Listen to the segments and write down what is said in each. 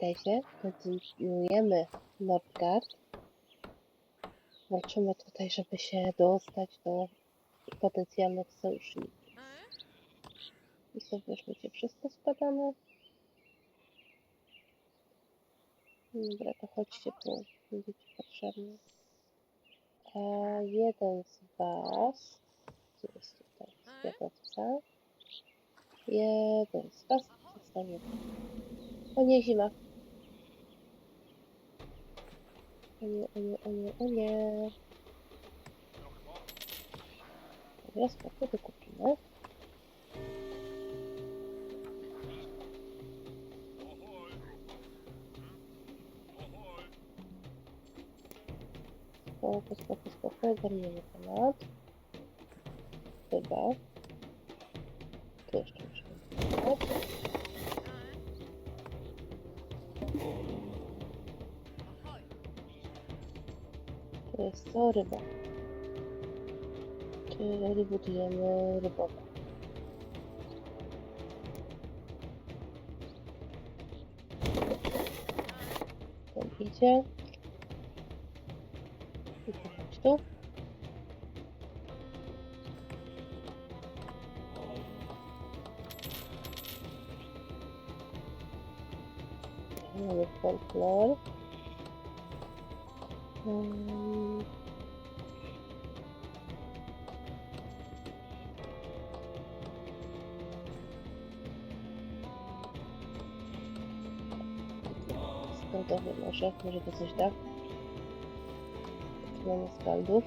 witajcie. Kontynuujemy Nordgard. Walczymy tutaj, żeby się dostać do potencjalnych sojuszników. I sobie już będzie wszystko spadane. Dobra, to chodźcie tu. Będziecie potrzebni. A jeden z was... Gdzie jest tutaj zwiadowca? Jeden z was zostanie. O nie, zima. O nie, o nie, o nie, o nie. Dobra, spoko, wykupimy. Spoko, spoko, spoko, ogarniemy temat. Chyba. Tu jeszcze musimy To jest co? Ryba. Czyli budujemy rybowę. Ten idzie. I to chodź tu. Mamy folklor. Mm. Skaldowy może, może to coś da. Mamy skaldów.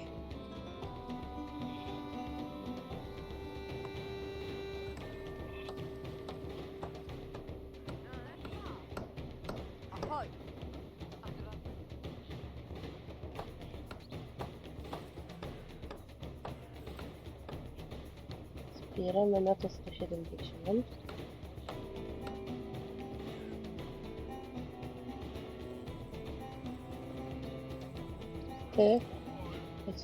Zbieramy na to 170. Ty, chodź.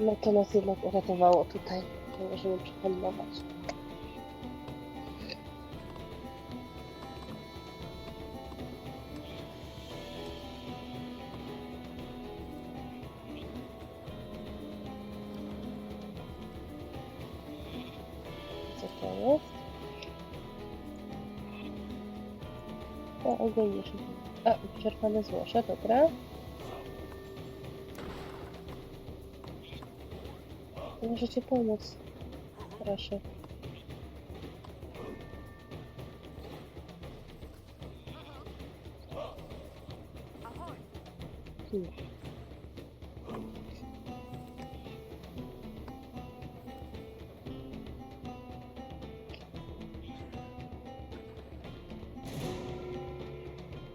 No to nas jednak uratowało tutaj. Możemy przehandlować. Co to jest? O, ogólnie się... A, wyczerpane złoże, dobra. Możecie pomóc. Proszę.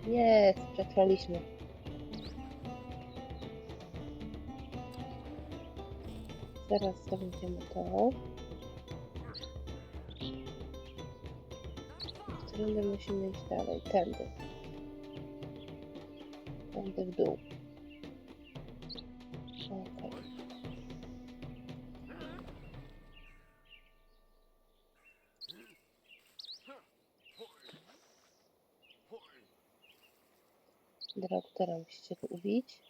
Jest, przetrwaliśmy. Zaraz zdobędziemy to. Którędy musimy iść dalej? Tędy. Tędy w dół. Musicie tu ubić.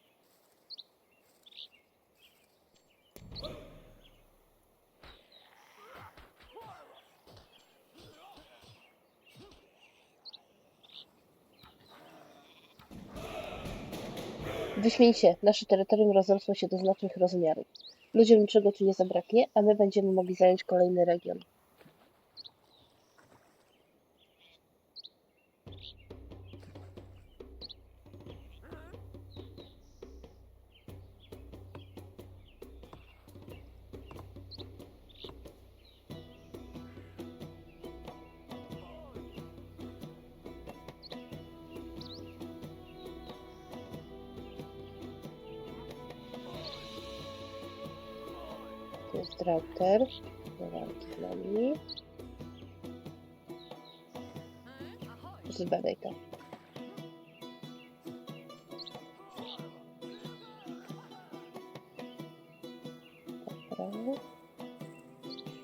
Wyśmień się, nasze terytorium rozrosło się do znacznych rozmiarów. Ludziom niczego tu nie zabraknie, a my będziemy mogli zająć kolejny region. jest router. Router Zbadaj to. Dobra.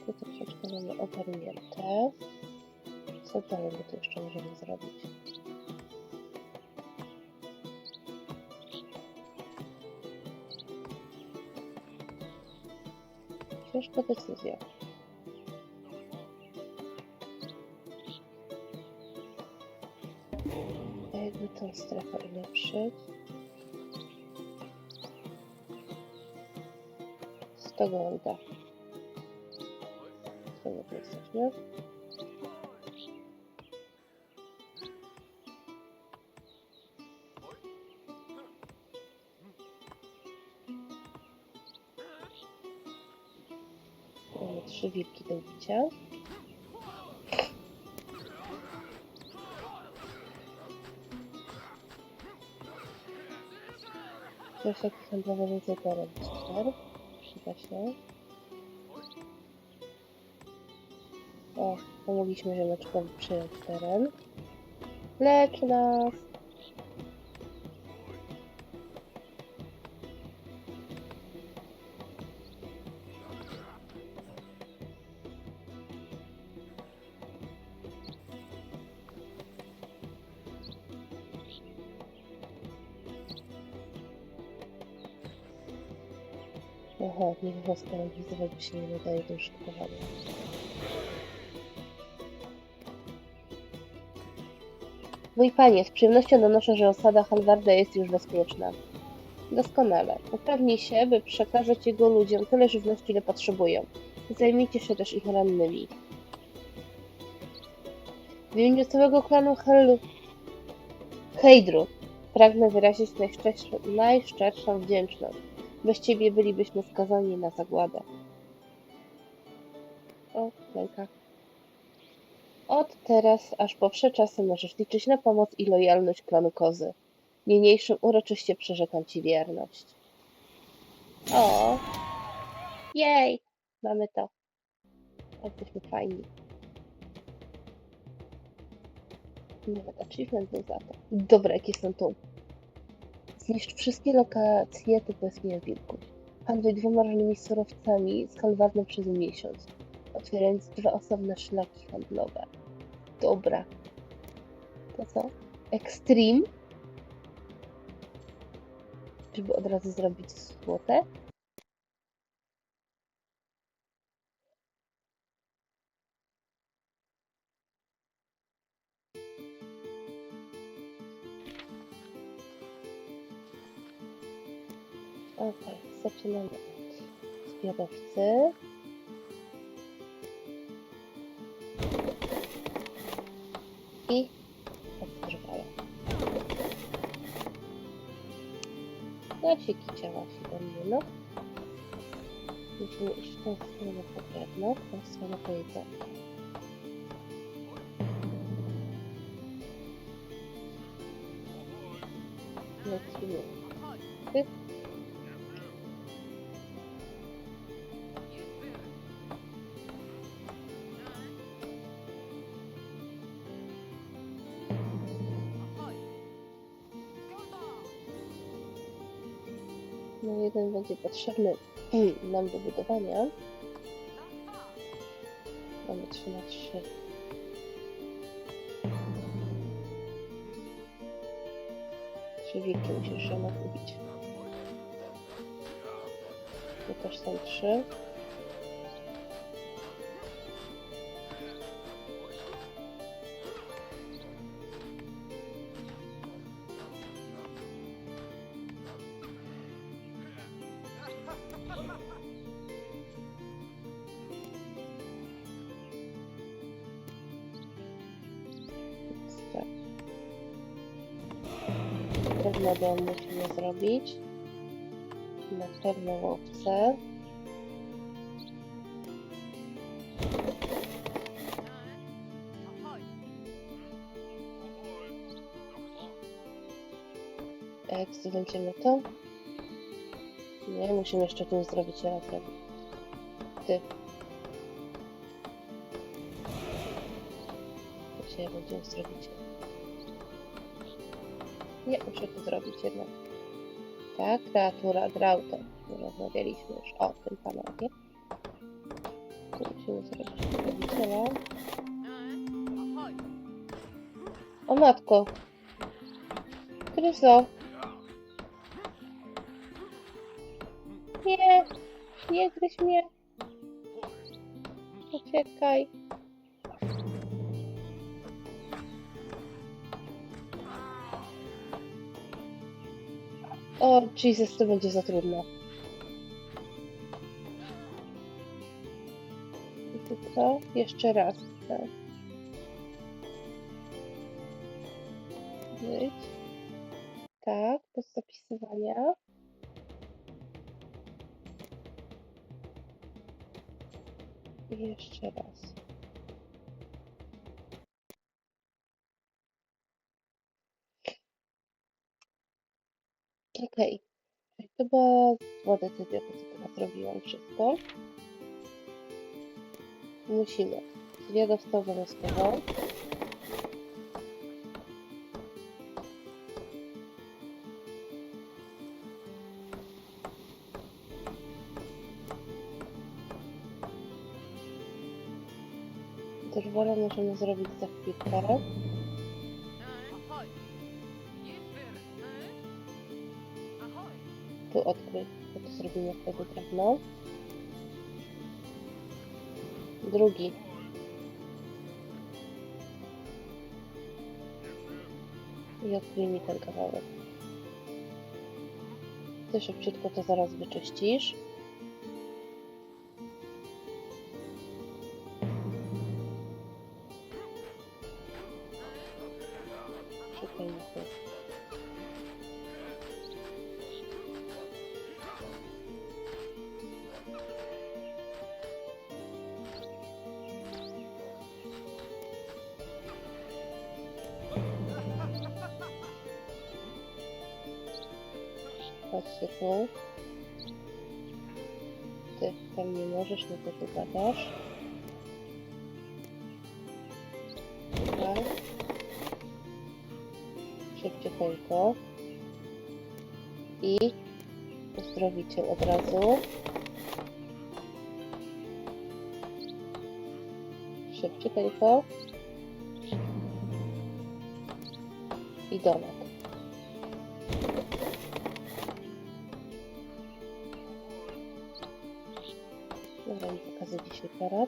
Tu to troszeczkę mamy ogarnięte. Co dalej my tu jeszcze możemy zrobić? Ciężka decyzja. A jakby tą strefę ulepszyć? 100 golda. Co my tu jesteśmy? Trzy wilki do bicia. Coś jak handlowe więcej teren. Super. Przyda się. O, pomogliśmy ziomeczkowi przejąć teren. Lecz nas! Aha, niech was paralizować, bo się nie nadaje do użytkowania. Mój panie, z przyjemnością donoszę, że osada Halvarda jest już bezpieczna. Doskonale. Uprawnij się, by przekazać jego ludziom tyle żywności, ile potrzebują. Zajmijcie się też ich rannymi. W imieniu całego klanu Hel... Hejdru pragnę wyrazić najszczerszą wdzięczność. Bez ciebie bylibyśmy skazani na zagładę. O, lęka. Od teraz, aż po wsze czasy możesz liczyć na pomoc i lojalność klanu Kozy. Niniejszym uroczyście przyrzekam ci wierność. O! Jej! Mamy to. Jesteśmy fajni. Nawet achievement był za to. Dobra, jakie są tu. Zniszcz wszystkie lokacje typu jaskinia wilków. Handluj dwoma różnymi surowcami z Kalwarnem przez miesiąc, otwierając dwa osobne szlaki handlowe. Dobra. To co? Extreme? Żeby od razu zrobić złote? Zaczynamy od zbiorowcy. I odtrwala. Lasiki działa się do mnie, no. Musimy iść w tą stronę po w tą stronę po. Będzie potrzebny nam do budowania. Mamy 3 na 3. Trzy wilki musisz się kupić. Tu też są trzy. Tak. Pewno dom musimy zrobić. Na pewno łowcę. A jak zdobędziemy to? Nie, musimy jeszcze tu zrobić razem. Ty. gdzie zrobić. Nie, muszę to zrobić jednak. Tak, kreatura drauta. Rozmawialiśmy już o tym panowie. Tu musimy zrobić wielbiciela. O matko! Kryso! Nie! Nie gryź mnie! Uciekaj! O, Jesus, to będzie za tu co? Jeszcze raz. Tak. Być. Tak, bez zapisywania. I jeszcze raz. Okej. Czyli To była zła decyzja, to co teraz zrobiłam wszystko. Musimy. Zwiada wstał obowiązkowo. Drwala możemy zrobić za chwilkę. Wtedy drewno. Drugi. I odkryj mi ten kawałek. Ty szybciutko to zaraz wyczyścisz. Gadasz. Tutaj. Szybciuteńko. I uzdrowicie od razu. Szybciuteńko. I domek. Dobra, Ahoy!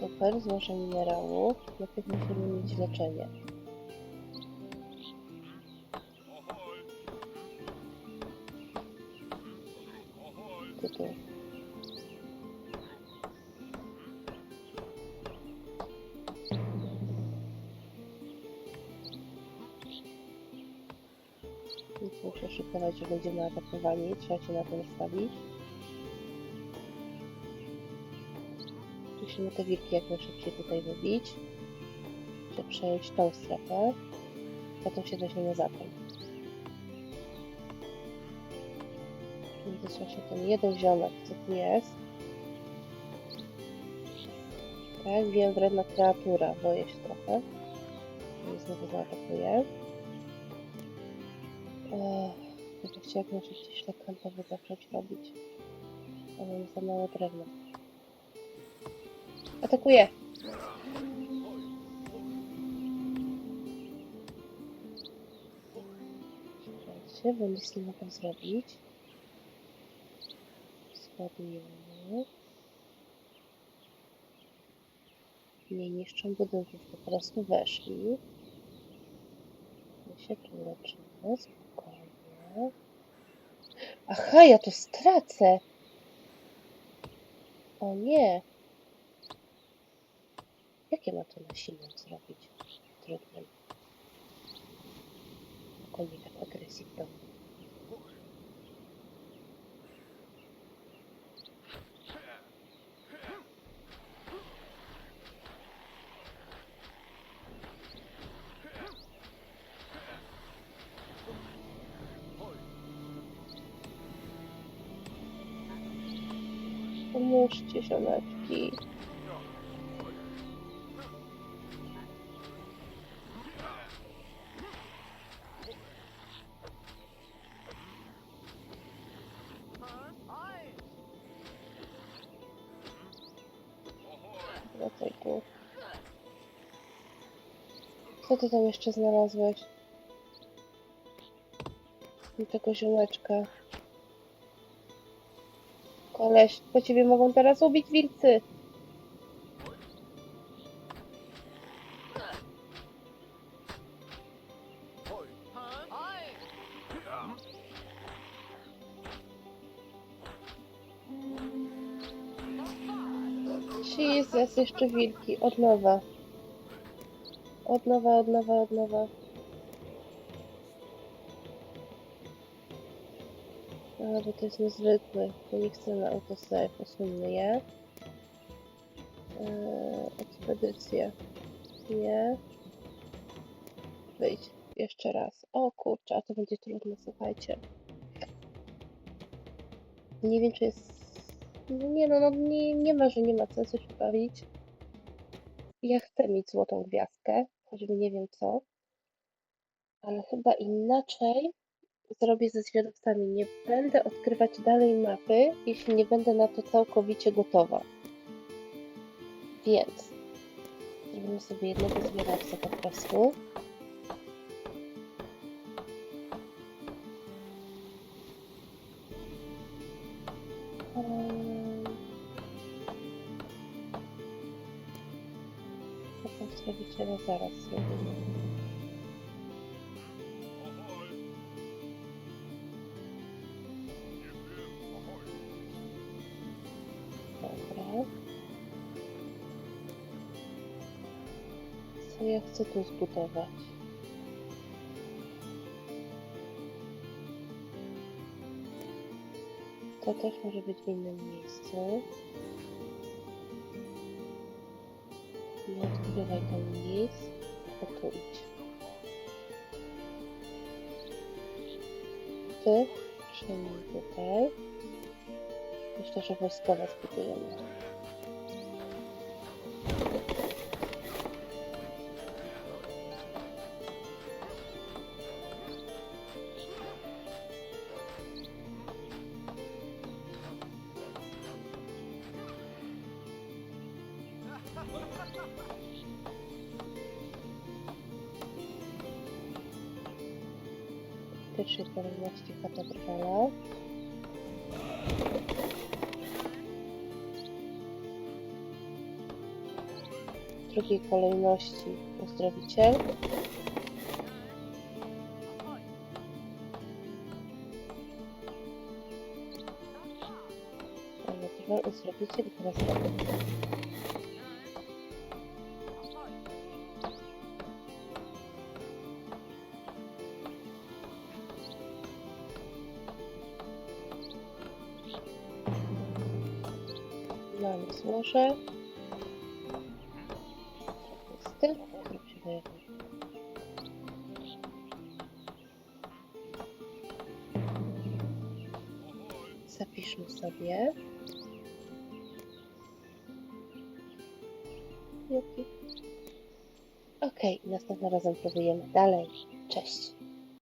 Super, złożę minerałów. Najpierw musimy mieć leczenie. Będziemy atakowani. Trzeba się na to nastawić. Musimy te wilki jak najszybciej tutaj wybić. Czy przejąć tą strefę. Potem się weźmiemy za tą. Czyli się ten jeden ziomek, co tu jest. Tak, wiem, wredna kreatura. Boję się trochę. Znowu zaatakuję. Chciała jak najszybciej szlak kantowy zacząć robić. A mam za mało drewna. Atakuję! Słuchajcie, bo nic mogę zrobić. Składujemy. Nie niszczą budynków, po prostu weszli. My się tu leczymy, spokojnie. Aha, ja to stracę! O nie! Jakie ma to nasilne zrobić? Trudne. Tylko nie tak agresywnie. Bierzcie siodeczki. Wracaj tu. Co ty tam jeszcze znalazłeś? I tego ziomeczka. Koleś, po ciebie mogą teraz ubić wilcy. Jesus, jeszcze wilki. Od nowa. Od nowa, od nowa, od nowa. A, bo to jest niezwykły. To nie chcę na autosave. Je. Eee, ekspedycja. Nie. Wyjdź. Jeszcze raz. O kurczę, a to będzie trudne, słuchajcie. Nie wiem, czy jest... No nie no, no nie, nie ma, że nie ma sensu się bawić. Ja chcę mieć złotą gwiazdkę, choćby nie wiem co. Ale chyba inaczej zrobię ze zwiadowcami. Nie będę odkrywać dalej mapy, jeśli nie będę na to całkowicie gotowa. Więc zrobimy sobie jednego zwiadowcę po prostu. Ehm, zwiadowiciela zaraz chcę tu zbudować? To też może być w innym miejscu. Nie odkrywaj tam nic. O tu idź. Ty, czyli tutaj. Myślę, że wojskowe zbudujemy. Pierwszej kolejności chata drwala. W drugiej kolejności uzdrowiciel. Uzdrowiciel i teraz Styl, który się pojawił. Zapiszmy sobie. Okej, następnym razem próbujemy dalej. Cześć.